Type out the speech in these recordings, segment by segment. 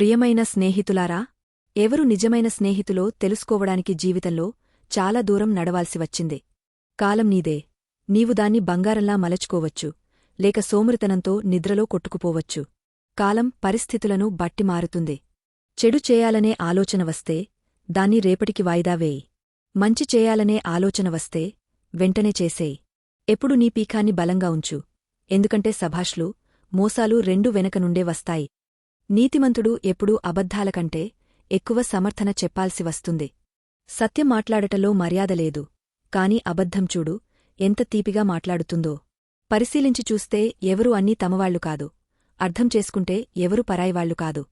ప్రియమైన స్నేహితులారా ఎవరు నిజమైన స్నేహితులో తెలుసుకోవడానికి జీవితంలో చాలా దూరం నడవాల్సి వచ్చింది. కాలం నీదే. నీవు దాన్ని బంగారంలా మలచుకోవచ్చు లేక సోమృతనంతో నిద్రలో కొట్టుకుపోవచ్చు. కాలం పరిస్థితులను బట్టి మారుతుంది. చెడు చేయాలనే ఆలోచన వస్తే దాన్ని రేపటికి వాయిదా వేయి. మంచి చేయాలనే ఆలోచన వస్తే వెంటనే చేసేయి. ఎప్పుడు నీ పీకాన్ని బలంగా ఉంచు. ఎందుకంటే సభాష్లు మోసాలు రెండు వెనక నుండే వస్తాయి. నీతిమంతుడు ఎప్పుడూ అబద్ధాలకంటే ఎక్కువ సమర్థన చెప్పాల్సి వస్తుంది. సత్యం మాట్లాడటలో మర్యాద లేదు. కాని అబద్ధం చూడు ఎంత తీపిగా మాట్లాడుతుందో. పరిశీలించి చూస్తే ఎవరు అన్నీ తమవాళ్ళు కాదు. అర్థం చేసుకుంటే ఎవరు పరాయివాళ్ళు కాదు.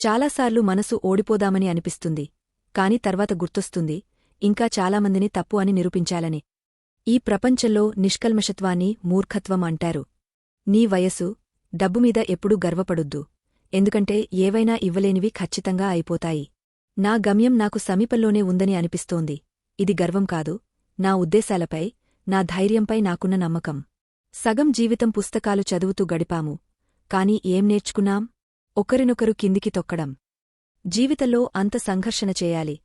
చాలాసార్లు మనసు ఓడిపోదామని అనిపిస్తుంది. కాని తర్వాత గుర్తొస్తుంది ఇంకా చాలామందిని తప్పు అని నిరూపించాలని. ఈ ప్రపంచంలో నిష్కల్మషత్వాన్ని మూర్ఖత్వం అంటారు. నీ వయసు డబ్బుమీద ఎప్పుడూ గర్వపడొద్దు. ఎందుకంటే ఏవైనా ఇవ్వలేనివి ఖచ్చితంగా అయిపోతాయి. నా గమ్యం నాకు సమీపంలోనే ఉందని అనిపిస్తోంది. ఇది గర్వం కాదు. నా ఉద్దేశాలపై నా ధైర్యంపై నాకున్న నమ్మకం. సగం జీవితం పుస్తకాలు చదువుతూ గడిపాము. కాని ఏం నేర్చుకున్నాం? ఒకరినొకరు కిందికి తొక్కడం. జీవితంలో అంత సంఘర్షణ చేయాలి.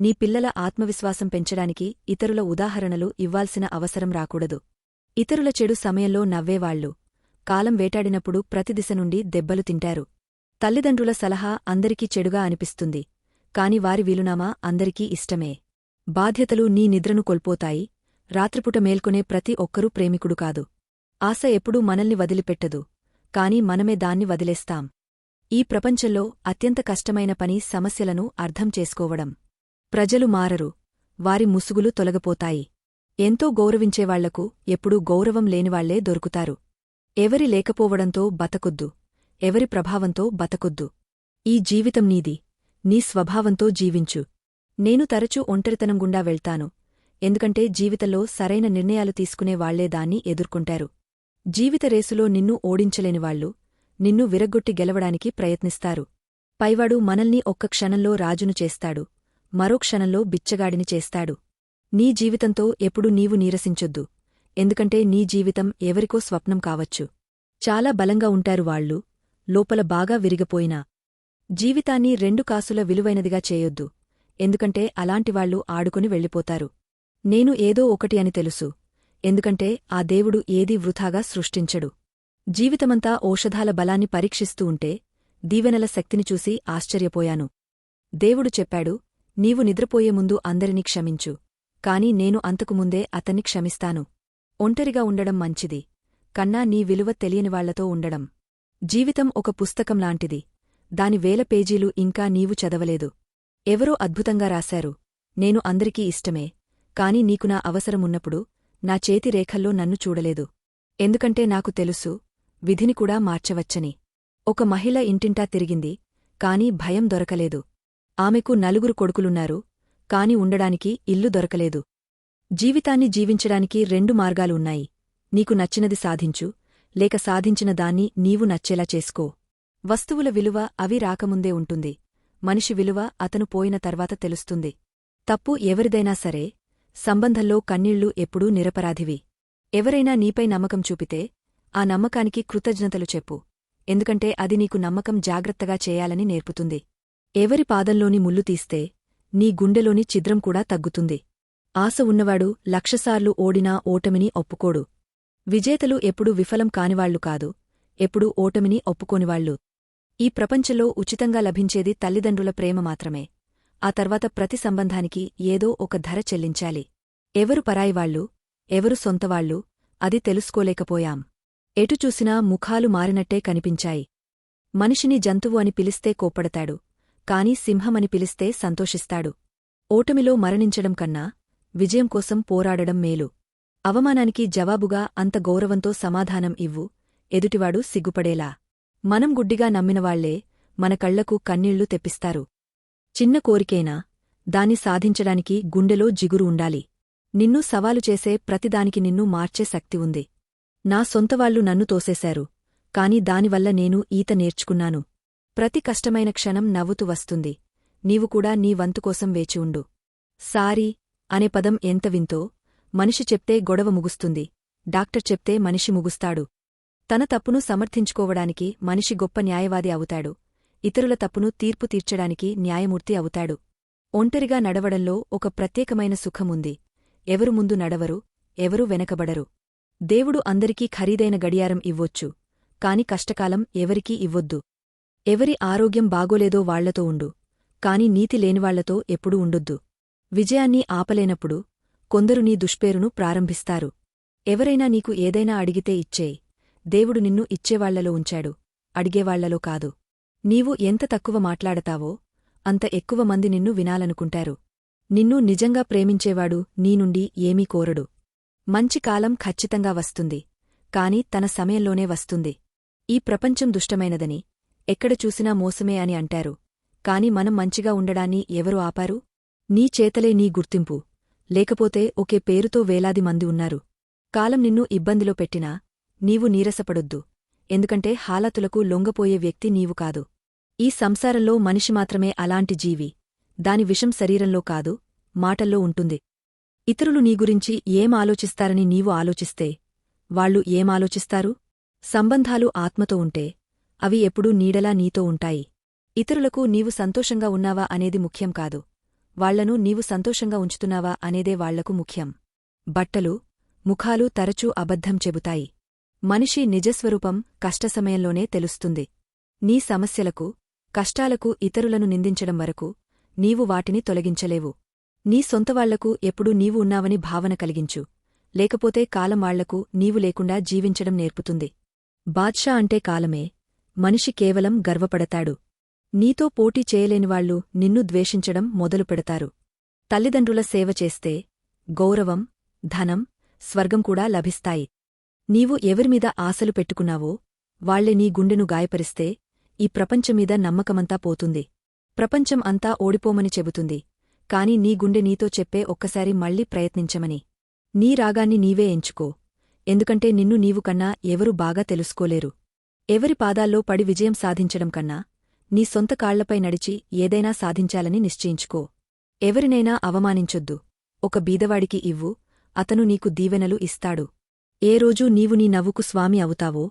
నీ పిల్లల ఆత్మవిశ్వాసం పెంచడానికి ఇతరుల ఉదాహరణలు ఇవ్వాల్సిన అవసరం రాకూడదు. ఇతరుల చెడు సమయంలో నవ్వేవాళ్ళు కాలం వేటాడినప్పుడు ప్రతిదిశ నుండి దెబ్బలు తింటారు. తల్లిదండ్రుల సలహా అందరికీ చెడుగా అనిపిస్తుంది కాని వారి వీలునామా అందరికీ ఇష్టమే. బాధ్యతలు నీ నిద్రను కోల్పోతాయి రాత్రిపుట మేల్కొనే ప్రతి ఒక్కరూ ప్రేమికుడు కాదు. ఆశ ఎప్పుడూ మనల్ని వదిలిపెట్టదు కాని మనమే దాన్ని వదిలేస్తాం. ఈ ప్రపంచంలో అత్యంత కష్టమైన పని సమస్యలను అర్థం చేసుకోవడం. ప్రజలు మారరు వారి ముసుగులు తొలగపోతాయి. ఎంతో గౌరవించేవాళ్ళకు ఎప్పుడూ గౌరవం లేనివాళ్ళే దొరుకుతారు. ఎవరి లేకపోవడంతో బతకొద్దు. ఎవరి ప్రభావంతో బతకొద్దు. ఈ జీవితం నీది. నీ స్వభావంతో జీవించు. నేను తరచూ ఒంటరితనం గుండా వెళ్తాను. ఎందుకంటే జీవితంలో సరైన నిర్ణయాలు తీసుకునే వాళ్ళే దాన్ని ఎదుర్కొంటారు. జీవిత రేసులో నిన్ను ఓడించలేనివాళ్ళు నిన్ను విరగ్గొట్టి గెలవడానికి ప్రయత్నిస్తారు. పైవాడు మనల్ని ఒక్క క్షణంలో రాజును చేస్తాడు. మరో క్షణంలో బిచ్చగాడిని చేస్తాడు. నీ జీవితంతో ఎప్పుడు నీవు నీరసించొద్దు. ఎందుకంటే నీ జీవితం ఎవరికో స్వప్నం కావచ్చు. చాలా బలంగా ఉంటారు వాళ్ళు లోపల బాగా విరిగిపోయినా. జీవితాన్ని రెండు కాసుల విలువైనదిగా చేయొద్దు. ఎందుకంటే అలాంటివాళ్ళు ఆడుకుని వెళ్ళిపోతారు. నేను ఏదో ఒకటి అని తెలుసు. ఎందుకంటే ఆ దేవుడు ఏదీ వృథాగా సృష్టించడు. జీవితమంతా ఔషధాల బలాన్ని పరీక్షిస్తూ ఉంటే దీవెనల శక్తిని చూసి ఆశ్చర్యపోయాను. దేవుడు చెప్పాడు నీవు నిద్రపోయే ముందు అందరినీ క్షమించు. కాని నేను అంతకుముందే అతన్ని క్షమిస్తాను. ఒంటరిగా ఉండడం మంచిది. కన్నా నీ విలువ తెలియనివాళ్ళతో ఉండడం. జీవితం ఒక పుస్తకం లాంటిది. దాని వేల పేజీలు ఇంకా నీవు చదవలేదు. ఎవరో అద్భుతంగా రాశారు. నేను అందరికీ ఇష్టమే. కాని నీకు నా అవసరమున్నప్పుడు నా చేతి రేఖల్లో నన్ను చూడలేదు. ఎందుకంటే నాకు తెలుసు విధిని కూడా మార్చవచ్చని. ఒక మహిళ ఇంటింటా తిరిగింది కాని భయం దొరకలేదు. ఆమెకు నలుగురు కొడుకులున్నారు కాని ఉండడానికి ఇల్లు దొరకలేదు. జీవితాన్ని జీవించడానికి రెండు మార్గాలు ఉన్నాయి నీకు నచ్చినది సాధించు లేక సాధించిన దాన్ని నీవు నచ్చేలా చేసుకో. వస్తువుల విలువ అవి రాకముందే ఉంటుంది. మనిషి విలువ అతను పోయిన తర్వాత తెలుస్తుంది. తప్పు ఎవరిదైనా సరే సంబంధంలో కన్నీళ్ళు ఎప్పుడూ నిరపరాధివి. ఎవరైనా నీపై నమ్మకం చూపితే ఆ నమ్మకానికి కృతజ్ఞతలు చెప్పు. ఎందుకంటే అది నీకు నమ్మకం జాగ్రత్తగా చేయాలని నేర్పుతుంది. ఎవరి పాదంలోని ముల్లు తీస్తే నీ గుండెలోని ఛిద్రం కూడా తగ్గుతుంది. ఆశ ఉన్నవాడు లక్షసార్లు ఓడినా ఓటమిని ఒప్పుకోడు. విజేతలు ఎప్పుడూ విఫలం కానివాళ్ళు కాదు ఎప్పుడూ ఓటమిని ఒప్పుకోనివాళ్ళు. ఈ ప్రపంచంలో ఉచితంగా లభించేది తల్లిదండ్రుల ప్రేమ మాత్రమే. ఆ తర్వాత ప్రతి సంబంధానికి ఏదో ఒక ధర చెల్లించాలి. ఎవరు పరాయివాళ్ళు ఎవరు సొంతవాళ్ళు అది తెలుసుకోలేకపోయాం. ఎటు చూసినా ముఖాలు మారినట్టే కనిపించాయి. మనిషిని జంతువు అని పిలిస్తే కోప్పడతాడు కాని సింహమని పిలిస్తే సంతోషిస్తాడు. ఓటమిలో మరణించడం కన్నా విజయం కోసం పోరాడడం మేలు. అవమానానికి జవాబుగా అంత గౌరవంతో సమాధానం ఇవ్వు. ఎదుటివాడు సిగ్గుపడేలా. మనం గుడ్డిగా నమ్మినవాళ్ళే మన కళ్ళకు కన్నీళ్ళు తెప్పిస్తారు. చిన్న కోరికైనా దాన్ని సాధించడానికి గుండెలో జిగురు ఉండాలి. నిన్ను సవాలు చేసే ప్రతిదానికి నిన్ను మార్చే శక్తి ఉంది. నా సొంతవాళ్ళు నన్ను తోసేశారు. కాని దానివల్ల నేను ఈత నేర్చుకున్నాను. ప్రతి కష్టమైన క్షణం నవ్వుతూ వస్తుంది. నీవు కూడా నీ వంతుకోసం వేచి ఉండు. సారీ అనే పదం ఎంత వింతో మనిషి చెప్తే గొడవ ముగుస్తుంది. డాక్టర్ చెప్తే మనిషి ముగుస్తాడు. తన తప్పును సమర్థించుకోవడానికి మనిషి గొప్ప న్యాయవాది అవుతాడు. ఇతరుల తప్పును తీర్పు తీర్చడానికి న్యాయమూర్తి అవుతాడు. ఒంటరిగా నడవడంలో ఒక ప్రత్యేకమైన సుఖముంది ఎవరు ముందు నడవరు ఎవరు వెనకబడరు. దేవుడు అందరికీ ఖరీదైన గడియారం ఇవ్వొచ్చు కాని కష్టకాలం ఎవరికీ ఇవ్వొద్దు. ఎవరి ఆరోగ్యం బాగోలేదో వాళ్ళతో ఉండు కాని నీతి లేనివాళ్ళతో ఎప్పుడూ ఉండొద్దు. విజయాన్ని ఆపలేనప్పుడు కొందరు నీ దుష్పేరును ప్రారంభిస్తారు. ఎవరైనా నీకు ఏదైనా అడిగితే ఇచ్చే దేవుడు నిన్ను ఇచ్చేవాళ్ళలో ఉంచాడు. అడిగేవాళ్ళలో కాదు. నీవు ఎంత తక్కువ మాట్లాడతావో అంత ఎక్కువ మంది నిన్ను వినాలనుకుంటారు. నిన్ను నిజంగా ప్రేమించేవాడు నీ నుండి ఏమీ కోరడు. మంచి కాలం ఖచ్చితంగా వస్తుంది. కాని తన సమయంలోనే వస్తుంది. ఈ ప్రపంచం దుష్టమైనదని ఎక్కడ చూసినా మోసమే అని అంటారు. కాని మనం మంచిగా ఉండడాన్ని ఎవరు ఆపారు? నీ చేతలే నీ గుర్తింపు. లేకపోతే ఒకే పేరుతో వేలాది మంది ఉన్నారు. కాలం నిన్ను ఇబ్బందిలో పెట్టినా నీవు నీరసపడొద్దు. ఎందుకంటే హాలతులకు లొంగపోయే వ్యక్తి నీవు కాదు. ఈ సంసారంలో మనిషి మాత్రమే అలాంటి జీవి. దాని విషం శరీరంలో కాదు మాటల్లో ఉంటుంది. ఇతరులు నీ గురించి ఏం ఆలోచిస్తారని నీవు ఆలోచిస్తే వాళ్ళు ఏమాలోచిస్తారు సంబంధాలు ఆత్మతో ఉంటే అవి ఎప్పుడూ నీడలా నీతో ఉంటాయి. ఇతరులకు నీవు సంతోషంగా ఉన్నావా అనేది ముఖ్యం కాదు. వాళ్ళను నీవు సంతోషంగా ఉంచుతున్నావా అనేదే వాళ్ళకు ముఖ్యం. బట్టలు ముఖాలు తరచూ అబద్ధం చెబుతాయి. మనిషి నిజస్వరూపం కష్టసమయంలోనే తెలుస్తుంది. నీ సమస్యలకు కష్టాలకు ఇతరులను నిందించడం వరకు నీవు వాటిని తొలగించలేవు. నీ సొంతవాళ్ళకు ఎప్పుడూ నీవు ఉన్నావని భావన కలిగించు. లేకపోతే కాలం వాళ్ళకు నీవు లేకుండా జీవించడం నేర్పుతుంది. బాద్షా అంటే కాలమే. మనిషి కేవలం గర్వపడతాడు. నీతో పోటీ చేయలేనివాళ్ళు నిన్ను ద్వేషించడం మొదలుపెడతారు తల్లిదండ్రుల సేవ చేస్తే గౌరవం ధనం స్వర్గం కూడా లభిస్తాయి. నీవు ఎవరిమీద ఆశలు పెట్టుకున్నావో వాళ్ళే నీ గుండెను గాయపరిస్తే ఈ ప్రపంచమీద నమ్మకమంతా పోతుంది. ప్రపంచం అంతా ఓడిపోమని చెబుతుంది. కాని నీ గుండె నీతో చెప్పే ఒక్కసారి మళ్ళీ ప్రయత్నించమని. నీ రాగాన్ని నీవే ఎంచుకో. ఎందుకంటే నిన్ను నీవు కన్నా ఎవరు బాగా తెలుసుకోలేరు. ఎవరి పాదాల్లో పడి విజయం సాధించడం కన్నా నీ సొంత కాళ్ళపై నడిచి ఏదైనా సాధించాలని నిశ్చయించుకో. ఎవరినైనా అవమానించొద్దు. ఒక బీదవాడికి ఇవ్వు అతను నీకు దీవెనలు ఇస్తాడు. ఏ రోజు నీవు నీ నవ్వుకు స్వామి అవుతావో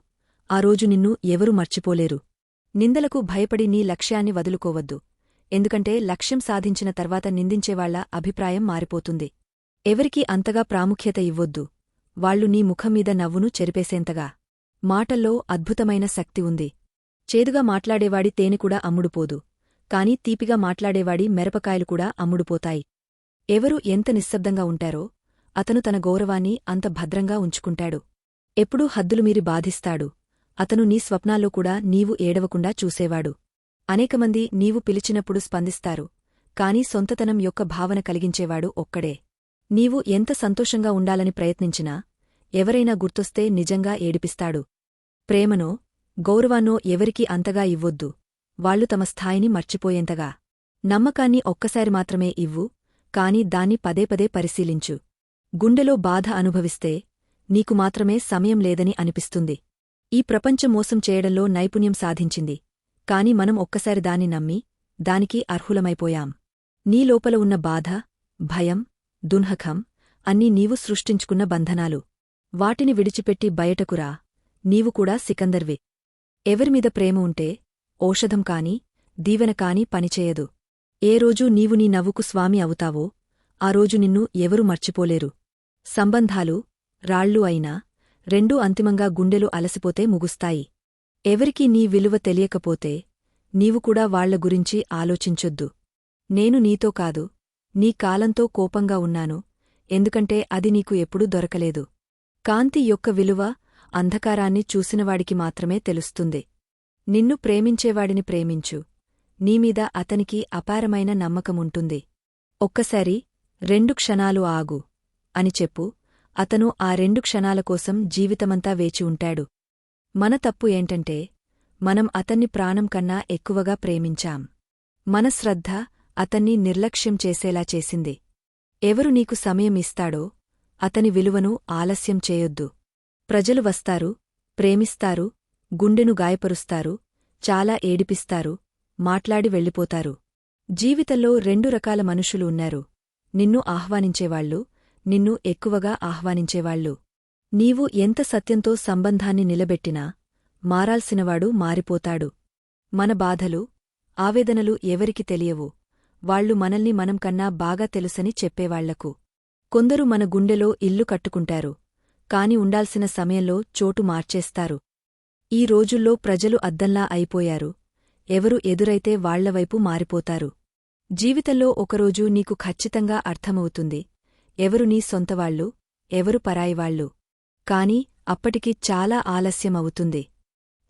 ఆ రోజు నిన్ను ఎవరూ మర్చిపోలేరు. నిందలకు భయపడి నీ లక్ష్యాన్ని వదులుకోవద్దు. ఎందుకంటే లక్ష్యం సాధించిన తర్వాత నిందించేవాళ్ళ అభిప్రాయం మారిపోతుంది. ఎవరికీ అంతగా ప్రాముఖ్యత ఇవ్వొద్దు. వాళ్ళు నీ ముఖంమీద నవ్వును చెరిపేసేంతగా. మాటల్లో అద్భుతమైన శక్తి ఉంది. చేదుగా మాట్లాడేవాడి తేనెకూడా అమ్ముడుపోదు. కాని తీపిగా మాట్లాడేవాడి మెరపకాయలు కూడా అమ్ముడుపోతాయి. ఎవరు ఎంత నిశ్శబ్దంగా ఉంటారో అతను తన గౌరవాన్ని అంత భద్రంగా ఉంచుకుంటాడు. ఎప్పుడూ హద్దులుమీరి బాధిస్తాడు. అతను నీ స్వప్నాల్లో కూడా నీవు ఏడవకుండా చూసేవాడు. అనేకమంది నీవు పిలిచినప్పుడు స్పందిస్తారు కాని సొంతతనం యొక్క భావన కలిగించేవాడు ఒక్కడే. నీవు ఎంత సంతోషంగా ఉండాలని ప్రయత్నించినా ఎవరైనా గుర్తొస్తే నిజంగా ఏడిపిస్తాడు. ప్రేమనో గౌరవాన్నో ఎవరికీ అంతగా ఇవ్వొద్దు. వాళ్ళు తమ స్థాయిని మర్చిపోయేంతగా. నమ్మకాన్ని ఒక్కసారి మాత్రమే ఇవ్వు కాని దాన్ని పదే పదే పరిశీలించు. గుండెలో బాధ అనుభవిస్తే నీకు మాత్రమే సమయం లేదని అనిపిస్తుంది. ఈ ప్రపంచం మోసం చేయడంలో నైపుణ్యం సాధించింది కాని మనం ఒక్కసారి దాన్ని నమ్మి దానికి అర్హులమైపోయాం. నీ లోపల ఉన్న బాధ భయం దున్హఖం అన్నీ నీవు సృష్టించుకున్న బంధనాలు. వాటిని విడిచిపెట్టి బయటకురా నీవు కూడా సికందర్వే. ఎవరిమీద ప్రేమ ఉంటే ఔషధం కాని దీవెన కాని పనిచేయదు ఏ రోజు నీవు నీ నవ్వుకు స్వామి అవుతావో ఆ రోజు నిన్ను ఎవరు మర్చిపోలేరు. సంబంధాలు రాళ్ళు అయినా రెండూ అంతిమంగా గుండెలు అలసిపోతే ముగుస్తాయి. ఎవరికీ నీ విలువ తెలియకపోతే నీవు కూడా వాళ్ళ గురించి ఆలోచించొద్దు. నేను నీతో కాదు నీ కాలంతో కోపంగా ఉన్నాను ఎందుకంటే అది నీకు ఎప్పుడూ దొరకలేదు. కాంతి యొక్క విలువ అంధకారాన్ని చూసినవాడికి మాత్రమే తెలుస్తుంది. నిన్ను ప్రేమించేవాడిని ప్రేమించు. నీమీద అతనికి అపారమైన నమ్మకముంటుంది. ఒక్కసారి రెండు క్షణాలు ఆగు. అని చెప్పు అతను ఆ రెండు క్షణాల కోసం జీవితమంతా వేచి ఉంటాడు. మన తప్పు ఏంటంటే మనం అతన్ని ప్రాణం కన్నా ఎక్కువగా ప్రేమించాం. మన శ్రద్ధ అతన్ని నిర్లక్ష్యం చేసేలా చేసింది. ఎవరు నీకు సమయం ఇస్తాడో అతని విలువను ఆలస్యం చేయొద్దు. ప్రజలు వస్తారు ప్రేమిస్తారు గుండెను గాయపరుస్తారు చాలా ఏడిపిస్తారు మాట్లాడి వెళ్ళిపోతారు. జీవితంలో రెండు రకాల మనుషులు ఉన్నారు. నిన్ను ఆహ్వానించేవాళ్ళు నిన్ను ఎక్కువగా ఆహ్వానించేవాళ్ళు నీవు ఎంత సత్యంతో సంబంధాన్ని నిలబెట్టినా మారాల్సినవాడు మారిపోతాడు. మన బాధలు ఆవేదనలు ఎవరికి తెలియవు. వాళ్ళు మనల్ని మనం కన్నా బాగా తెలుసని చెప్పేవాళ్ళకు. కొందరు మన గుండెలో ఇల్లు కట్టుకుంటారు. కాని ఉండాల్సిన సమయంలో చోటు మార్చేస్తారు. ఈ రోజుల్లో ప్రజలు అద్దంలా అయిపోయారు. ఎవరు ఎదురైతే వాళ్ళవైపు మారిపోతారు. జీవితంలో ఒకరోజు నీకు ఖచ్చితంగా అర్థమవుతుంది. ఎవరు నీ సొంతవాళ్ళు ఎవరు పరాయివాళ్ళు కాని అప్పటికి చాలా ఆలస్యమవుతుంది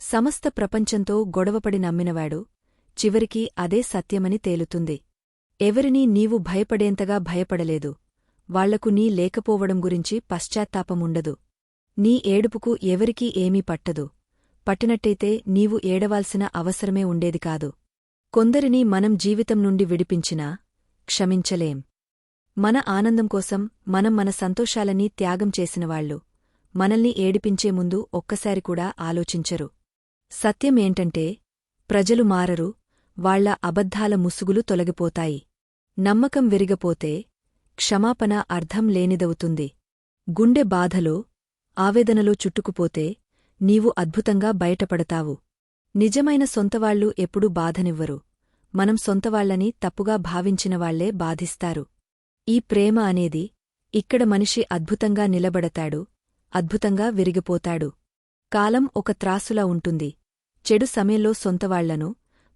సమస్త ప్రపంచంతో గొడవపడి నమ్మినవాడు చివరికి అదే సత్యమని తేలుతుంది. ఎవరినీ నీవు భయపడేంతగా భయపడలేదు. వాళ్ళకు నీ లేకపోవడం గురించి పశ్చాత్తాపముండదు. నీ ఏడుపుకు ఎవరికీ ఏమీ పట్టదు. పట్టినట్టయితే నీవు ఏడవాల్సిన అవసరమే ఉండేది కాదు. కొందరిని మనం జీవితం నుండి విడిపించినా క్షమించలేం. మన ఆనందం కోసం మనం మన సంతోషాలనీ త్యాగం చేసినవాళ్ళు మనల్ని ఏడిపించే ముందు ఒక్కసారి కూడా ఆలోచించరు. సత్యమేంటంటే ప్రజలు మారరు వాళ్ళ అబద్ధాల ముసుగులు తొలగిపోతాయి. నమ్మకం విరిగపోతే క్షమాపణ అర్థం లేనిదవుతుంది. గుండె బాధలో ఆవేదనలో చుట్టుకుపోతే నీవు అద్భుతంగా బయటపడతావు. నిజమైన సొంతవాళ్ళు ఎప్పుడూ బాధనివ్వరు. మనం సొంతవాళ్ళని తప్పుగా భావించినవాళ్ళే బాధిస్తారు. ఈ ప్రేమ అనేది ఇక్కడ మనిషి అద్భుతంగా నిలబడతాడు అద్భుతంగా విరిగిపోతాడు. కాలం ఒక త్రాసులా ఉంటుంది. చెడు సమయంలో సొంతవాళ్ళను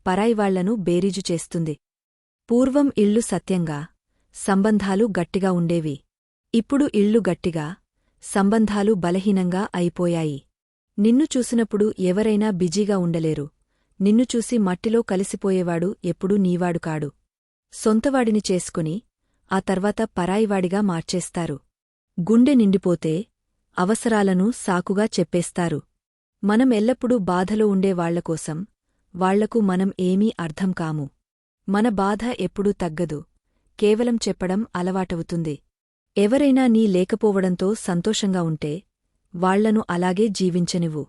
పరాయివాళ్ళను బేరీజు చేస్తుంది. పూర్వం ఇళ్ళు సత్యంగా సంబంధాలు గట్టిగా ఉండేవి. ఇప్పుడు ఇళ్ళు గట్టిగా సంబంధాలు బలహీనంగా అయిపోయాయి. నిన్ను చూసినప్పుడు ఎవరైనా బిజీగా ఉండలేరు. నిన్ను చూసి మట్టిలో కలిసిపోయేవాడు ఎప్పుడూ నీవాడు కాడు. సొంతవాడిని చేసుకుని ఆ తర్వాత పరాయివాడిగా మార్చేస్తారు. గుండె నిండిపోతే అవసరాలను సాకుగా చెప్పేస్తారు. మనం ఎల్లప్పుడూ బాధలో ఉండే వాళ్ళకోసం వాళ్ళకు మనం ఏమీ అర్థం కాము. మన బాధ ఎప్పుడూ తగ్గదు. కేవలం చెప్పడం అలవాటవుతుంది. ఎవరైనా నీ లేకపోవడంతో సంతోషంగా ఉంటే వాళ్ళను అలాగే జీవించనివ్వు.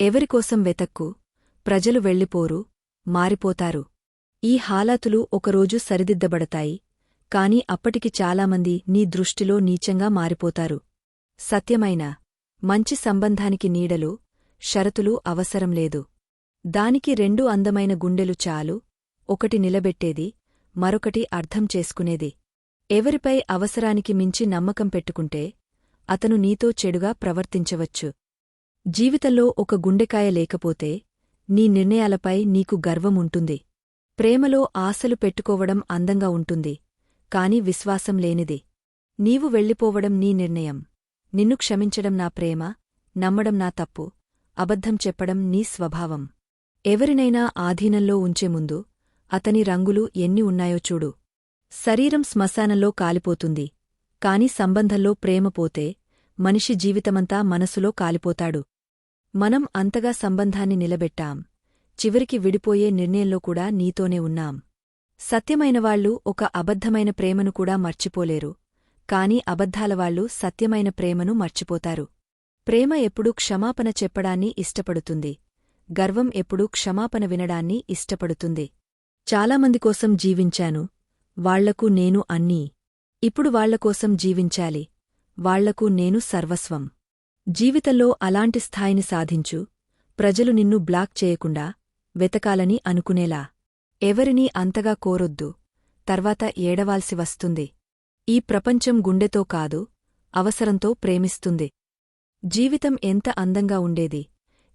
ఎవరికోసం వెతక్కు ప్రజలు వెళ్ళిపోరు మారిపోతారు. ఈ హాలాతులు ఒకరోజు సరిదిద్దబడతాయి కాని అప్పటికి చాలామంది నీ దృష్టిలో నీచంగా మారిపోతారు. సత్యమైన మంచి సంబంధానికి నీడలు షరతులు అవసరం లేదు. దానికి రెండు అందమైన గుండెలు చాలు ఒకటి నిలబెట్టేది మరొకటి అర్థం చేసుకునేది. ఎవరిపై అవసరానికి మించి నమ్మకం పెట్టుకుంటే అతను నీతో చెడుగా ప్రవర్తించవచ్చు. జీవితంలో ఒక గుండెకాయ లేకపోతే నీ నిర్ణయాలపై నీకు గర్వముంటుంది ప్రేమలో ఆశలు పెట్టుకోవడం అందంగా ఉంటుంది కాని విశ్వాసం లేనిది. నీవు వెళ్ళిపోవడం నీ నిర్ణయం. నిన్ను క్షమించడం నా ప్రేమ నమ్మడం నా తప్పు అబద్ధం చెప్పడం నీ స్వభావం. ఎవరినైనా ఆధీనంలో ఉంచే ముందు అతని రంగులు ఎన్ని ఉన్నాయో చూడు. శరీరం శ్మశానంలో కాలిపోతుంది. కాని సంబంధంలో ప్రేమ పోతే మనిషి జీవితమంతా మనసులో కాలిపోతాడు. మనం అంతగా సంబంధాన్ని నిలబెట్టాం. చివరికి విడిపోయే నిర్ణయంలో కూడా నీతోనే ఉన్నాం. సత్యమైనవాళ్ళు ఒక అబద్ధమైన ప్రేమను కూడా మర్చిపోలేరు. కాని అబద్ధాలవాళ్ళు సత్యమైన ప్రేమను మర్చిపోతారు. ప్రేమ ఎప్పుడూ క్షమాపణ చెప్పడాన్ని ఇష్టపడుతుంది. గర్వం ఎప్పుడూ క్షమాపణ వినడాన్ని ఇష్టపడుతుంది. చాలామంది కోసం జీవించాను. వాళ్ళకు నేను అన్నీ. ఇప్పుడు వాళ్ళకోసం జీవించాలి. వాళ్ళకు నేను సర్వస్వం. జీవితంలో అలాంటి స్థాయిని సాధించు. ప్రజలు నిన్ను బ్లాక్ చేయకుండా వెతకాలని అనుకునేలా. ఎవరినీ అంతగా కోరొద్దు. తర్వాత ఏడవాల్సి వస్తుంది. ఈ ప్రపంచం గుండెతో కాదు అవసరంతో ప్రేమిస్తుంది. జీవితం ఎంత అందంగా ఉండేది.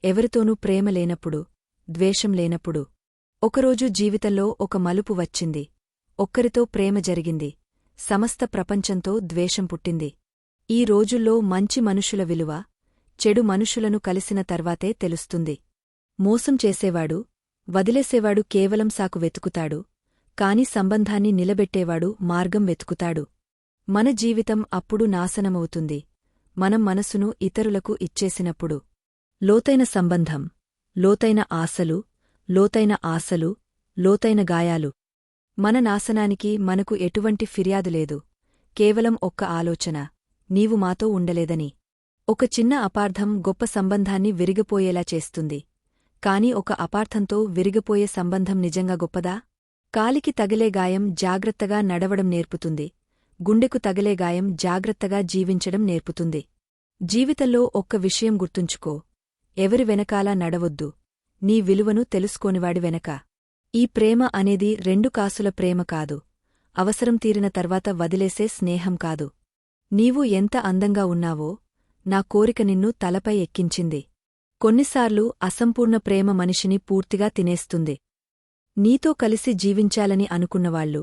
ఎవరితోనూ ప్రేమ లేనప్పుడు ద్వేషం లేనప్పుడు. ఒకరోజు జీవితంలో ఒక మలుపు వచ్చింది. ఒక్కరితో ప్రేమ జరిగింది. సమస్త ప్రపంచంతో ద్వేషం పుట్టింది. ఈ రోజుల్లో మంచి మనుషుల విలువ చెడు మనుషులను కలిసిన తర్వాతే తెలుస్తుంది. మోసం చేసేవాడు వదిలేసేవాడు కేవలం సాకు వెతుకుతాడు కాని సంబంధాన్ని నిలబెట్టేవాడు మార్గం వెతుకుతాడు. మన జీవితం అప్పుడు నాశనమవుతుంది. మనం మనసును ఇతరులకు ఇచ్చేసినప్పుడు. లోతైన సంబంధం లోతైన ఆశలు లోతైన ఆశలు లోతైన గాయాలు. మన నాశనానికి మనకు ఎటువంటి ఫిర్యాదు లేదు. కేవలం ఒక్క ఆలోచన. నీవు మాతో ఉండలేదని. ఒక చిన్న అపార్థం గొప్ప సంబంధాన్ని విరిగిపోయేలా చేస్తుంది. కాని ఒక అపార్థంతో విరిగిపోయే సంబంధం నిజంగా గొప్పదా? కాలికి తగిలే గాయం జాగ్రత్తగా నడవడం నేర్పుతుంది. గుండెకు తగిలే గాయం జాగ్రత్తగా జీవించడం నేర్పుతుంది. జీవితంలో ఒక్క విషయం గుర్తుంచుకో. ఎవరి వెనకాలా నడవొద్దు. నీ విలువను తెలుసుకోనివాడి వెనక. ఈ ప్రేమ అనేది రెండు కాసుల ప్రేమ కాదు. అవసరం తీరిన తర్వాత వదిలేసే స్నేహం కాదు. నీవు ఎంత అందంగా ఉన్నావో నా కోరిక నిన్ను తలపై ఎక్కించింది. కొన్నిసార్లు అసంపూర్ణ ప్రేమ మనిషిని పూర్తిగా తినేస్తుంది. నీతో కలిసి జీవించాలని అనుకున్నవాళ్ళు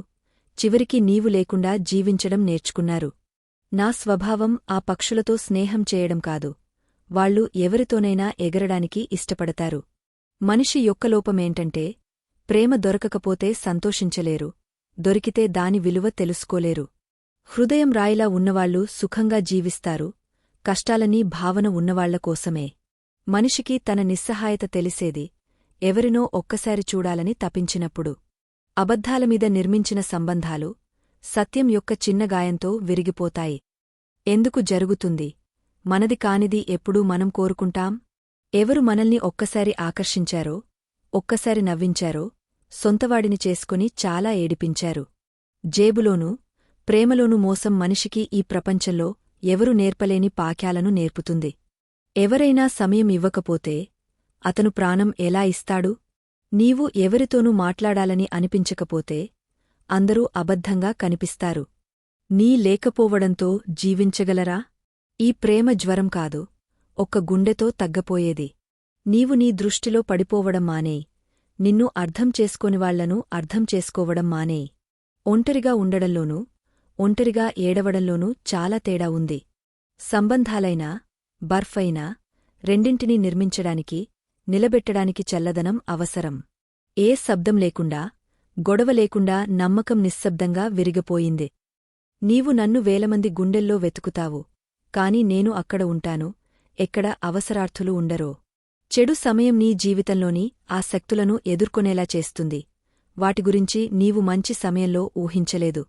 చివరికి నీవు లేకుండా జీవించడం నేర్చుకున్నారు. నా స్వభావం ఆ పక్షులతో స్నేహం చేయడం కాదు. వాళ్ళు ఎవరితోనైనా ఎగరడానికి ఇష్టపడతారు. మనిషి యొక్క లోపమేంటంటే ప్రేమ దొరకకపోతే సంతోషించలేరు దొరికితే దాని విలువ తెలుసుకోలేరు. హృదయం రాయిలా ఉన్నవాళ్ళు సుఖంగా జీవిస్తారు కష్టాలనీ భావన ఉన్నవాళ్ళ కోసమే. మనిషికి తన నిస్సహాయత తెలిసేది ఎవరినో ఒక్కసారి చూడాలని తపించినప్పుడు. అబద్ధాలమీద నిర్మించిన సంబంధాలు సత్యం యొక్క చిన్న గాయంతో విరిగిపోతాయి. ఎందుకు జరుగుతుంది? మనది కానిది ఎప్పుడూ మనం కోరుకుంటాం? ఎవరు మనల్ని ఒక్కసారి ఆకర్షించారో ఒక్కసారి నవ్వించారో సొంతవాడిని చేసుకుని చాలా ఏడిపించారు. జేబులోనూ ప్రేమలోనూ మోసం మనిషికి ఈ ప్రపంచంలో ఎవరు నేర్పలేని పాక్యాలను నేర్పుతుంది. ఎవరైనా సమయం ఇవ్వకపోతే అతను ప్రాణం ఎలా ఇస్తాడు? నీవు ఎవరితోనూ మాట్లాడాలని అనిపించకపోతే అందరూ అబద్ధంగా కనిపిస్తారు. నీ లేకపోవడంతో జీవించగలరా? ఈ ప్రేమ జ్వరం కాదు. ఒక్క గుండెతో తగ్గపోయేది. నీవు నీ దృష్టిలో పడిపోవడం మానేయ్. నిన్ను అర్థం చేసుకోనివాళ్ళను అర్థం చేసుకోవడం మానేయ్. ఒంటరిగా ఉండడంలోనూ ఒంటరిగా ఏడవడంలోనూ చాలా తేడా ఉంది. సంబంధాలైనా బర్ఫైనా రెండింటినీ నిర్మించడానికి నిలబెట్టడానికి చల్లదనం అవసరం. ఏ శబ్దం లేకుండా గొడవ లేకుండా నమ్మకం నిశ్శబ్దంగా విరిగిపోయింది. నీవు నన్ను వేలమంది గుండెల్లో వెతుకుతావు. కాని నేను అక్కడ ఉంటాను ఎక్కడ అవసరార్థులు ఉండరో. చెడు సమయం నీ జీవితంలోని ఆ శక్తులను ఎదుర్కొనేలా చేస్తుంది. వాటి గురించి నీవు మంచి సమయంలో ఊహించలేదు.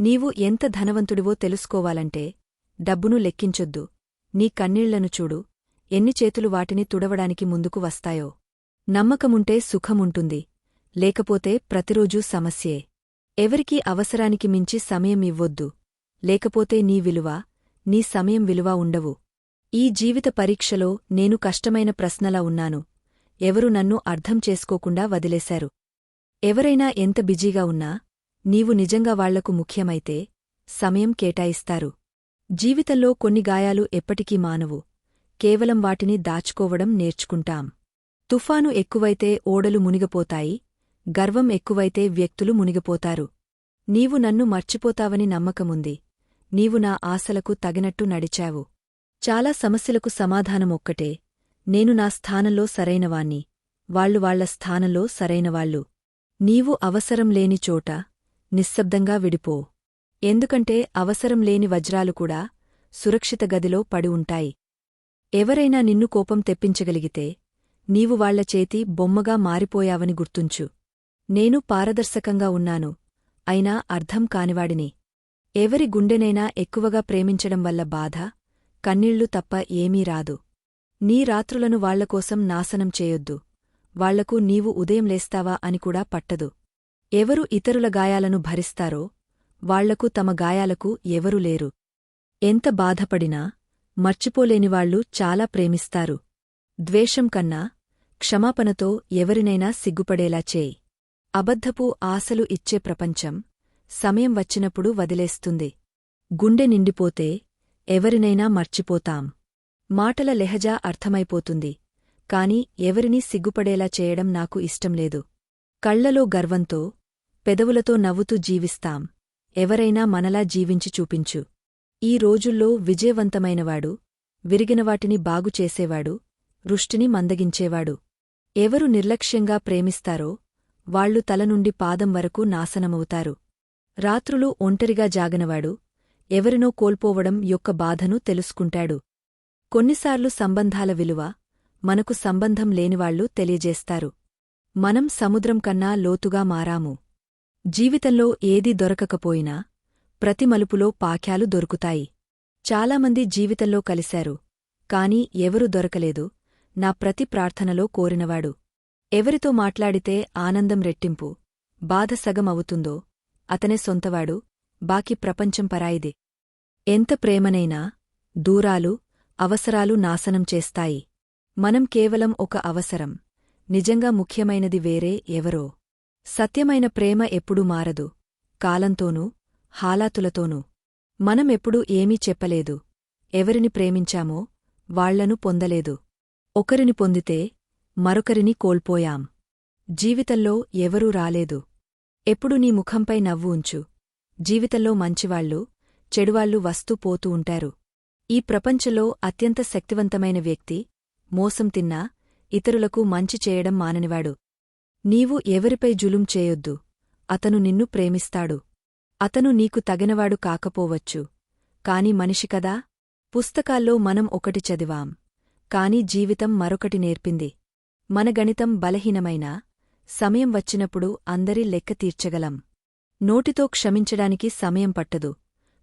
నీవు ఎంత ధనవంతుడివో తెలుసుకోవాలంటే డబ్బును లెక్కించొద్దు. నీ కన్నీళ్ళను చూడు. ఎన్ని చేతులు వాటిని తుడవడానికి ముందుకు వస్తాయో. నమ్మకముంటే సుఖముంటుంది. లేకపోతే ప్రతిరోజూ సమస్యే. ఎవరికీ అవసరానికి మించి సమయం ఇవ్వొద్దు. లేకపోతే నీ విలువ నీ సమయం విలువ ఉండవు. ఈ జీవిత పరీక్షలో నేను కష్టమైన ప్రశ్నలా ఉన్నాను. ఎవరు నన్ను అర్థం చేసుకోకుండా వదిలేశారు? ఎవరైనా ఎంత బిజీగా ఉన్నా నీవు నిజంగా వాళ్ళకు ముఖ్యమైతే సమయం కేటాయిస్తారు. జీవితంలో కొన్ని గాయాలు ఎప్పటికీ మానవు. కేవలం వాటిని దాచుకోవడం నేర్చుకుంటాం. తుఫాను ఎక్కువైతే ఓడలు మునిగపోతాయి గర్వం ఎక్కువైతే వ్యక్తులు మునిగిపోతారు. నీవు నన్ను మర్చిపోతావని నమ్మకముంది. నీవు నా ఆశలకు తగినట్టు నడిచావు. చాలా సమస్యలకు సమాధానమొక్కటే నేను నా స్థానంలో సరైనవాణ్ణి. వాళ్ళు వాళ్ళ స్థానంలో సరైనవాళ్ళు నీవు అవసరం లేని చోట నిశ్శబ్దంగా విడిపో. ఎందుకంటే అవసరం లేని వజ్రాలు కూడా సురక్షిత గదిలో పడి ఉంటాయి. ఎవరైనా నిన్ను కోపం తెప్పించగలిగితే నీవు వాళ్ళ చేతి బొమ్మగా మారిపోయావని గుర్తుంచు. నేను పారదర్శకంగా ఉన్నాను అయినా అర్థం కానివాడిని. ఎవరి గుండెనైనా ఎక్కువగా ప్రేమించడం వల్ల బాధ కన్నీళ్ళు తప్ప ఏమీ రాదు. నీ రాత్రులను వాళ్ళకోసం నాశనం చేయొద్దు. వాళ్ళకు నీవు ఉదయం లేస్తావా అని కూడా పట్టదు. ఎవరు ఇతరుల గాయాలను భరిస్తారో వాళ్ళకు తమ గాయాలకు ఎవరు లేరు. ఎంత బాధపడినా మర్చిపోలేనివాళ్ళు చాలా ప్రేమిస్తారు. ద్వేషం కన్నా క్షమాపణతో ఎవరినైనా సిగ్గుపడేలా చేయి. అబద్ధపు ఆశలు ఇచ్చే ప్రపంచం సమయం వచ్చినప్పుడు వదిలేస్తుంది. గుండె నిండిపోతే ఎవరినైనా మర్చిపోతాం. మాటల లెహజా అర్థమైపోతుంది. కాని ఎవరినీ సిగ్గుపడేలా చేయడం నాకు ఇష్టంలేదు కళ్ళలో గర్వంతో పెదవులతో నవ్వుతూ జీవిస్తాం. ఎవరైనా మనలా జీవించి చూపించు. ఈ రోజుల్లో విజయవంతమైనవాడు విరిగినవాటిని బాగుచేసేవాడు రుష్టిని మందగించేవాడు. ఎవరు నిర్లక్ష్యంగా ప్రేమిస్తారో వాళ్ళు తలనుండి పాదం వరకు నాశనమవుతారు. రాత్రులు ఒంటరిగా జాగనవాడు ఎవరినో కోల్పోవడం యొక్క బాధను తెలుసుకుంటాడు. కొన్నిసార్లు సంబంధాల విలువ మనకు సంబంధం లేనివాళ్ళు తెలియజేస్తారు. మనం సముద్రం కన్నా లోతుగా మారాము. జీవితంలో ఏదీ దొరకకపోయినా ప్రతి మలుపులో పాఖ్యాలు దొరుకుతాయి. చాలామంది జీవితంలో కలిశారు కాని ఎవరు దొరకలేదు నా ప్రతి ప్రార్థనలో కోరినవాడు. ఎవరితో మాట్లాడితే ఆనందం రెట్టింపు బాధ సగం అవుతుందో అతనే సొంతవాడు బాకి ప్రపంచం పరాయిదే. ఎంత ప్రేమనైనా దూరాలు అవసరాలు నాశనం చేస్తాయి. మనం కేవలం ఒక అవసరం నిజంగా ముఖ్యమైనది వేరే ఎవరో. సత్యమైన ప్రేమ ఎప్పుడూ మారదు కాలంతోనూ హాలాతులతోనూ. మనమెప్పుడూ ఏమీ చెప్పలేదు ఎవరిని ప్రేమించామో వాళ్ళను పొందలేదు. ఒకరిని పొందితే మరొకరిని కోల్పోయాం. జీవితంలో ఎవరూ రాలేదు. ఎప్పుడు నీ ముఖంపై నవ్వు ఉంచు. జీవితంలో మంచివాళ్ళు చెడువాళ్ళు వస్తూ పోతూ ఉంటారు. ఈ ప్రపంచంలో అత్యంత శక్తివంతమైన వ్యక్తి మోసం తిన్నా ఇతరులకు మంచి చేయడం మాననివాడు. నీవు ఎవరిపై జులుం చేయొద్దు. అతను నిన్ను ప్రేమిస్తాడు. అతను నీకు తగినవాడు కాకపోవచ్చు. కాని మనిషి కదా? పుస్తకాల్లో మనం ఒకటి చదివాం. కాని జీవితం మరొకటి నేర్పింది. మన గణితం బలహీనమైనా సమయం వచ్చినప్పుడు అందరి లెక్క తీర్చగలం. నోటితో క్షమించడానికి సమయం పట్టదు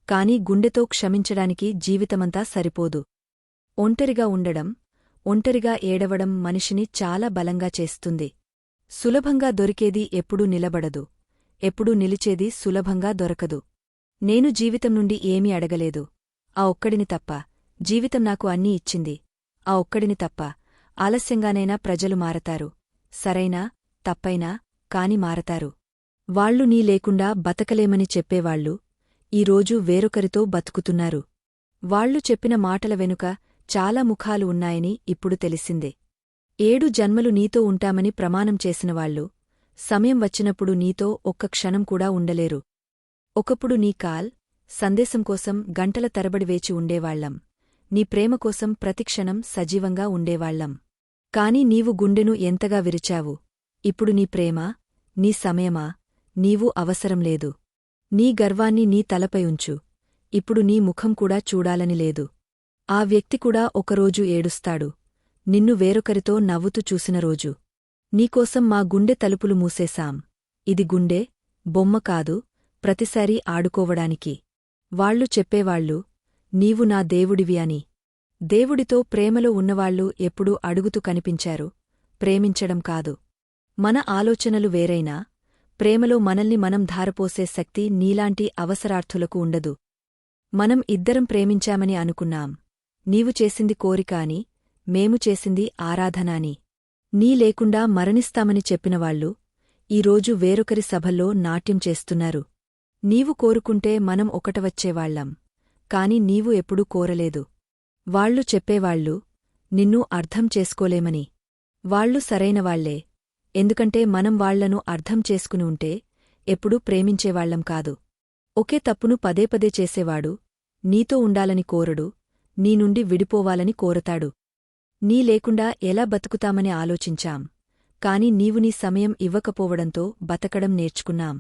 కాని గుండెతో క్షమించడానికి జీవితమంతా సరిపోదు. ఒంటరిగా ఉండడం ఒంటరిగా ఏడవడం మనిషిని చాలా బలంగా చేస్తుంది. సులభంగా దొరికేది ఎప్పుడూ నిలబడదు ఎప్పుడూ నిలిచేది సులభంగా దొరకదు. నేను జీవితం నుండి ఏమీ అడగలేదు. ఆ ఒక్కడిని తప్ప జీవితం నాకు అన్నీ ఇచ్చింది. ఆ ఒక్కడిని తప్ప ఆలస్యంగానైనా ప్రజలు మారతారు. సరైనా తప్పైనా కాని మారతారు. వాళ్ళు నీ లేకుండా బతకలేమని చెప్పేవాళ్ళు ఈరోజు వేరొకరితో బతుకుతున్నారు. వాళ్ళు చెప్పిన మాటల వెనుక చాలా ముఖాలు ఉన్నాయని ఇప్పుడు తెలిసిందే. ఏడు జన్మలు నీతో ఉంటామని ప్రమాణం చేసినవాళ్ళు సమయం వచ్చినప్పుడు నీతో ఒక్క క్షణం కూడా ఉండలేరు. ఒకప్పుడు నీ కాల్ సందేశం కోసం గంటల తరబడి వేచి ఉండేవాళ్ళం నీ ప్రేమ కోసం ప్రతిక్షణం సజీవంగా ఉండేవాళ్ళం కాని నీవు గుండెను ఎంతగా విరిచావు? ఇప్పుడు నీ ప్రేమ నీ సమయమా? నీవు అవసరం లేదు. నీ గర్వాన్ని నీ తలపై ఉంచు. ఇప్పుడు నీ ముఖం కూడా చూడాలని లేదు. ఆ వ్యక్తి కూడా ఒకరోజు ఏడుస్తాడు. నిన్ను వేరొకరితో నవ్వుతూ చూసిన రోజు. నీకోసం మా గుండె తలుపులు మూసేశాం. ఇది గుండె బొమ్మ కాదు ప్రతిసారీ ఆడుకోవడానికి. వాళ్ళు చెప్పేవాళ్ళు నీవు నా దేవుడివి అని. దేవుడితో ప్రేమలో ఉన్నవాళ్ళు ఎప్పుడూ అడుగుతూ కనిపించారు. ప్రేమించడం కాదు. మన ఆలోచనలు వేరైనా ప్రేమలో మనల్ని మనం ధారపోసే శక్తి నీలాంటి అవసరార్థులకు ఉండదు. మనం ఇద్దరం ప్రేమించామని అనుకున్నాం. నీవు చేసింది కోరిక అని మేము చేసింది ఆరాధనాని నీ లేకుండా మరణిస్తామని చెప్పినవాళ్ళు ఈరోజు వేరొకరి సభల్లో నాట్యం చేస్తున్నారు. నీవు కోరుకుంటే మనం ఒకటవచ్చేవాళ్ళం కాని నీవు ఎప్పుడూ కోరలేదు. వాళ్ళు చెప్పేవాళ్ళు నిన్ను అర్థం చేసుకోలేమని. వాళ్ళు సరైనవాళ్ళే ఎందుకంటే మనం వాళ్ళను అర్థం చేసుకుని ఉంటే ఎప్పుడూ ప్రేమించేవాళ్ళం కాదు. ఒకే తప్పును పదే పదే చేసేవాడు నీతో ఉండాలని కోరడు నీ నుండి విడిపోవాలని కోరతాడు. నీ లేకుండా ఎలా బతుకుతామని ఆలోచించాం కాని నీవు నీ సమయం ఇవ్వకపోవడంతో బతకడం నేర్చుకున్నాం.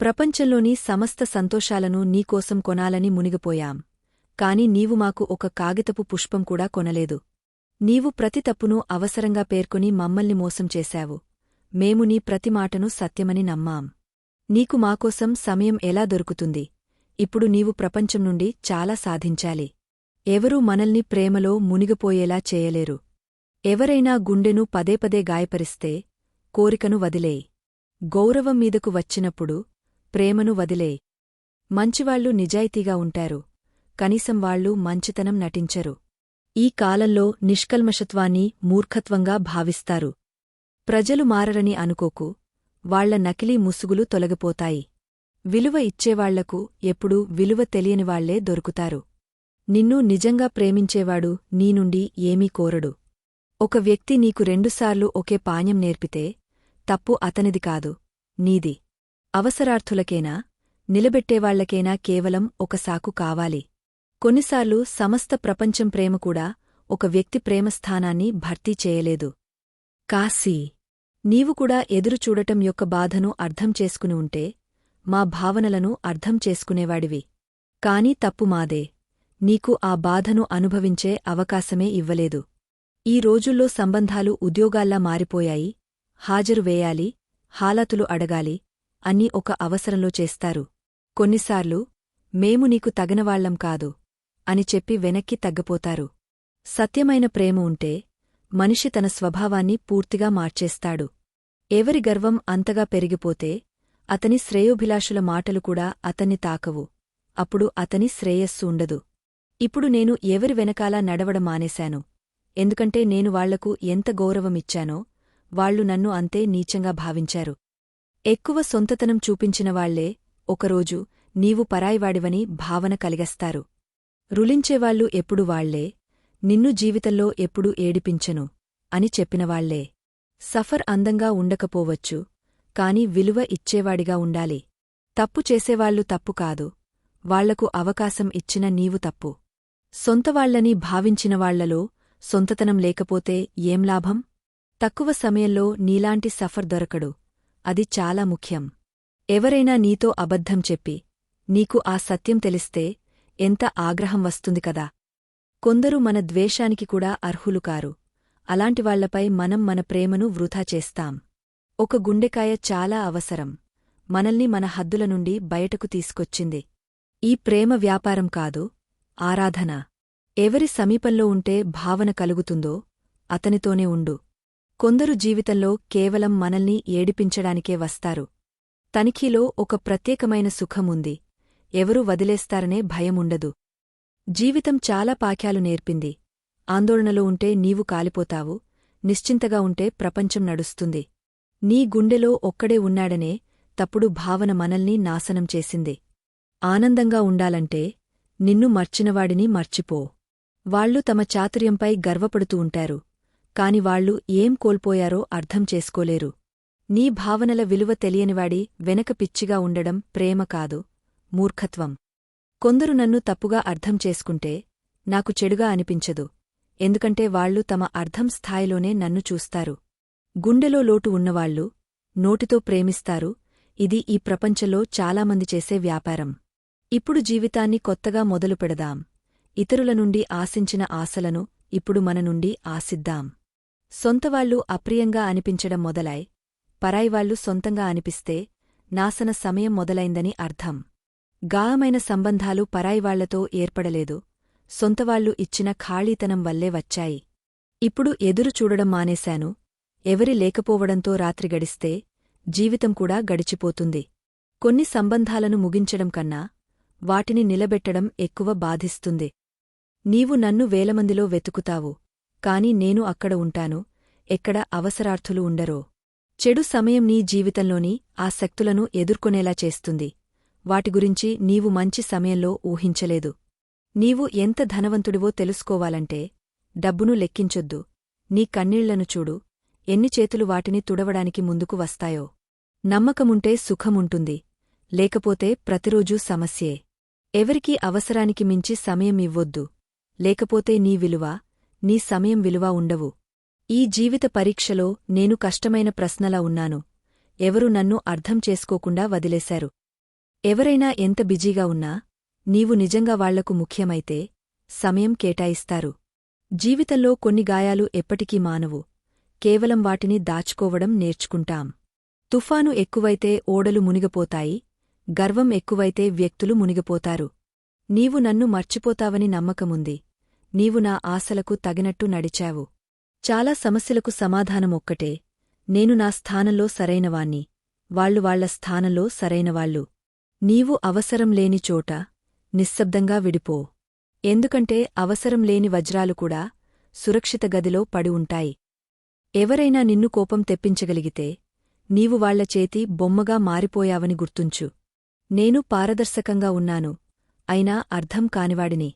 ప్రపంచంలోని సమస్త సంతోషాలను నీకోసం కొనాలని మునిగిపోయాం కాని నీవు మాకు ఒక కాగితపు పుష్పం కూడా కొనలేదు. నీవు ప్రతి తప్పునూ అవసరంగా పేర్కొని మమ్మల్ని మోసం చేశావు. మేము నీ ప్రతి మాటను సత్యమని నమ్మాం. నీకు మాకోసం సమయం ఎలా దొరుకుతుంది? ఇప్పుడు నీవు ప్రపంచం నుండి చాలా సాధించాలి. ఎవరూ మనల్ని ప్రేమలో మునిగిపోయేలా చేయలేరు. ఎవరైనా గుండెను పదేపదే గాయపరిస్తే కోరికను వదిలేయ్. గౌరవం మీదకు వచ్చినప్పుడు ప్రేమను వదిలేయ్. మంచివాళ్ళు నిజాయితీగా ఉంటారు. కనీసం వాళ్ళు మంచితనం నటించరు. ఈ కాలంలో నిష్కల్మషత్వాన్ని మూర్ఖత్వంగా భావిస్తారు. ప్రజలు మారరని అనుకోకు వాళ్ళ నకిలీ ముసుగులు తొలగిపోతాయి. విలువ ఇచ్చేవాళ్ళకు ఎప్పుడూ విలువ తెలియనివాళ్ళే దొరుకుతారు. నిన్ను నిజంగా ప్రేమించేవాడు నీ నుండి ఏమీ కోరడు. ఒక వ్యక్తి నీకు రెండుసార్లు ఒకే పాణ్యం నేర్పితే తప్పు అతనిది కాదు నీది. అవసరార్థులకేనా నిలబెట్టేవాళ్ళకేనా కేవలం ఒక సాకు కావాలి. కొన్నిసార్లు సమస్త ప్రపంచం ప్రేమ కూడా ఒక వ్యక్తి ప్రేమస్థానాన్ని భర్తీ చేయలేదు. కాశీ. నీవు కూడా ఎదురుచూడటం యొక్క బాధను అర్థం చేసుకుని ఉంటే మా భావనలను అర్థం చేసుకునేవాడివి. కాని తప్పు మాదే. నీకు ఆ బాధను అనుభవించే అవకాశమే ఇవ్వలేదు. ఈ రోజుల్లో సంబంధాలు ఉద్యోగాల్లా మారిపోయాయి. హాజరు వేయాలి హాలతులు అడగాలి అన్నీ ఒక అవసరంలో చేస్తారు. కొన్నిసార్లు మేము నీకు తగనవాళ్ళం కాదు అని చెప్పి వెనక్కి తగ్గపోతారు. సత్యమైన ప్రేమ ఉంటే మనిషి తన స్వభావాన్ని పూర్తిగా మార్చేస్తాడు. ఎవరి గర్వం అంతగా పెరిగిపోతే అతని శ్రేయోభిలాషుల మాటలు కూడా అతన్ని తాకవు. అప్పుడు అతని శ్రేయస్సు ఉండదు. ఇప్పుడు నేను ఎవరి వెనకాలా నడవడం మానేశాను? ఎందుకంటే నేను వాళ్ళకు ఎంత గౌరవమిచ్చానో వాళ్ళు నన్ను అంతే నీచంగా భావించారు. ఎక్కువ సొంతతనం చూపించినవాళ్ళే ఒకరోజు నీవు పరాయివాడివని భావన కలిగస్తారు. రులించేవాళ్ళు ఎప్పుడు వాళ్ళే నిన్ను జీవితంలో ఎప్పుడూ ఏడిపించను అని చెప్పినవాళ్ళే. సఫర్ అందంగా ఉండకపోవచ్చు కాని విలువ ఇచ్చేవాడిగా ఉండాలి. తప్పు చేసేవాళ్ళు తప్పు కాదు వాళ్ళకు అవకాశం ఇచ్చిన నీవు తప్పు. సొంతవాళ్ళని భావించినవాళ్ళలో సొంతతనం లేకపోతే ఏం లాభం? తక్కువ సమయంలో నీలాంటి సఫర్ దొరకడు అది చాలా ముఖ్యం. ఎవరైనా నీతో అబద్ధం చెప్పి నీకు ఆ సత్యం తెలిస్తే ఎంత ఆగ్రహం వస్తుంది కదా? కొందరు మన ద్వేషానికి కూడా అర్హులు కారు అలాంటివాళ్ళపై మనం మన ప్రేమను వృధా చేస్తాం. ఒక గుండెకాయ చాలా అవసరం. మనల్ని మన హద్దుల నుండి బయటకు తీసుకొచ్చింది. ఈ ప్రేమ వ్యాపారం కాదు ఆరాధన. ఎవరి సమీపంలో ఉంటే భావన కలుగుతుందో అతనితోనే ఉండు. కొందరు జీవితంలో కేవలం మనల్ని ఏడిపించడానికే వస్తారు. తనిఖీలో ఒక ప్రత్యేకమైన సుఖముంది. ఎవరు వదిలేస్తారనే భయముండదు. జీవితం చాలా పాక్యాలు నేర్పింది. ఆందోళనలో ఉంటే నీవు కాలిపోతావు నిశ్చింతగా ఉంటే ప్రపంచం నడుస్తుంది. నీ గుండెలో ఒక్కడే ఉన్నాడనే తప్పుడు భావన మనల్ని నాశనం చేసింది. ఆనందంగా ఉండాలంటే నిన్ను మర్చినవాడిని మర్చిపో. వాళ్ళు తమ చాతుర్యంపై గర్వపడుతూ ఉంటారు కాని వాళ్ళు ఏం కోల్పోయారో అర్థం చేసుకోలేరు. నీ భావనల విలువ తెలియనివాడి వెనక పిచ్చిగా ఉండడం ప్రేమ కాదు మూర్ఖత్వం. కొందరు నన్ను తప్పుగా అర్థం చేసుకుంటే నాకు చెడుగా అనిపించదు. ఎందుకంటే వాళ్ళు తమ అర్థం స్థాయిలోనే నన్ను చూస్తారు. గుండెలో లోటు ఉన్నవాళ్ళు నోటితో ప్రేమిస్తారు. ఇది ఈ ప్రపంచంలో చాలామంది చేసే వ్యాపారం. ఇప్పుడు జీవితాన్ని కొత్తగా మొదలు పెడదాం. ఇతరుల నుండి ఆశించిన ఆశలను ఇప్పుడు మన నుండి ఆశిద్దాం. సొంతవాళ్ళు అప్రియంగా అనిపించడం మొదలై పరాయివాళ్ళు సొంతంగా అనిపిస్తే నాశన సమయం మొదలైందని అర్థం. గాయమైన సంబంధాలు పరాయివాళ్ళతో ఏర్పడలేదు. సొంతవాళ్ళు ఇచ్చిన ఖాళీతనం వల్లే వచ్చాయి. ఇప్పుడు ఎదురు చూడడం మానేశాను. ఎవరి లేకపోవడంతో రాత్రి గడిస్తే జీవితం కూడా గడిచిపోతుంది. కొన్ని సంబంధాలను ముగించడం కన్నా వాటిని నిలబెట్టడం ఎక్కువ బాధిస్తుంది. నీవు నన్ను వేలమందిలో వెతుకుతావు. కాని నేను అక్కడ ఉంటాను. ఎక్కడ అవసరార్థులు ఉండరో. చెడు సమయం నీ జీవితంలోని ఆ శక్తులను ఎదుర్కొనేలా చేస్తుంది. వాటి గురించి నీవు మంచి సమయంలో ఊహించలేదు. నీవు ఎంత ధనవంతుడివో తెలుసుకోవాలంటే డబ్బును లెక్కించొద్దు. నీ కన్నీళ్ళను చూడు. ఎన్ని చేతులు వాటిని తుడవడానికి ముందుకు వస్తాయో. నమ్మకముంటే సుఖముంటుంది. లేకపోతే ప్రతిరోజూ సమస్యే. ఎవరికీ అవసరానికి మించి సమయం ఇవ్వొద్దు. లేకపోతే నీ విలువ నీ సమయం విలువ ఉండవు. ఈ జీవిత పరీక్షలో నేను కష్టమైన ప్రశ్నలా ఉన్నాను. ఎవరు నన్ను అర్థం చేసుకోకుండా వదిలేశారు. ఎవరైనా ఎంత బిజీగా ఉన్నా నీవు నిజంగా వాళ్ళకు ముఖ్యమైతే సమయం కేటాయిస్తారు. జీవితంలో కొన్ని గాయాలు ఎప్పటికీ మానవు. కేవలం వాటిని దాచుకోవడం నేర్చుకుంటాం. తుఫాను ఎక్కువైతే ఓడలు మునిగపోతాయి. గర్వం ఎక్కువైతే వ్యక్తులు మునిగిపోతారు. నీవు నన్ను మర్చిపోతావని నమ్మకముంది. నీవు నా ఆశలకు తగినట్టు నడిచావు. చాలా సమస్యలకు సమాధానమొక్కటే నేను నా స్థానంలో సరైనవాణ్ణి. వాళ్ళు వాళ్ళ స్థానంలో సరైనవాళ్ళు నీవు అవసరం లేని చోట నిశ్శబ్దంగా విడిపో. ఎందుకంటే అవసరం లేని వజ్రాలు కూడా సురక్షిత గదిలో పడి ఉంటాయి. ఎవరైనా నిన్ను కోపం తెప్పించగలిగితే నీవు వాళ్ళ చేతి బొమ్మగా మారిపోయావని గుర్తుంచు. నేను పారదర్శకంగా ఉన్నాను అయినా అర్థం కానివాడిని.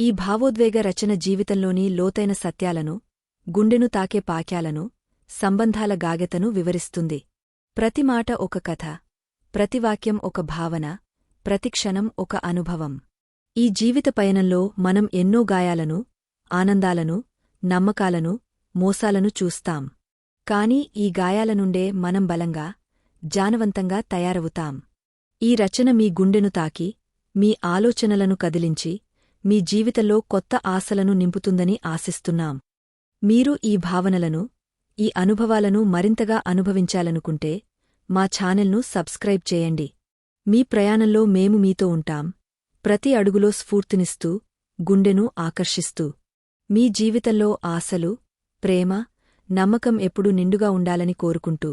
ఈ భావోద్వేగ రచన జీవితంలోని లోతైన సత్యాలను గుండెను తాకే పాక్యాలను సంబంధాల గాగెతను వివరిస్తుంది. ప్రతి మాట ఒక కథ. ప్రతివాక్యం ఒక భావన ప్రతిక్షణం ఒక అనుభవం. ఈ జీవిత పయనంలో మనం ఎన్నో గాయాలను ఆనందాలను నమ్మకాలను మోసాలను చూస్తాం. కాని ఈ గాయాల నుండే మనం బలంగా జానవంతంగా తయారవుతాం. ఈ రచన మీ గుండెను తాకి మీ ఆలోచనలను కదిలించి మీ జీవితంలో కొత్త ఆశలను నింపుతుందని ఆశిస్తున్నాం. మీరు ఈ భావనలను ఈ అనుభవాలను మరింతగా అనుభవించాలనుకుంటే మా ఛానల్ను సబ్స్క్రైబ్ చేయండి. మీ ప్రయాణంలో మేము మీతో ఉంటాం. ప్రతి అడుగులో స్ఫూర్తినిస్తూ గుండెను ఆకర్షిస్తూ. మీ జీవితంలో ఆశలు ప్రేమ నమ్మకం ఎప్పుడూ నిండుగా ఉండాలని కోరుకుంటూ.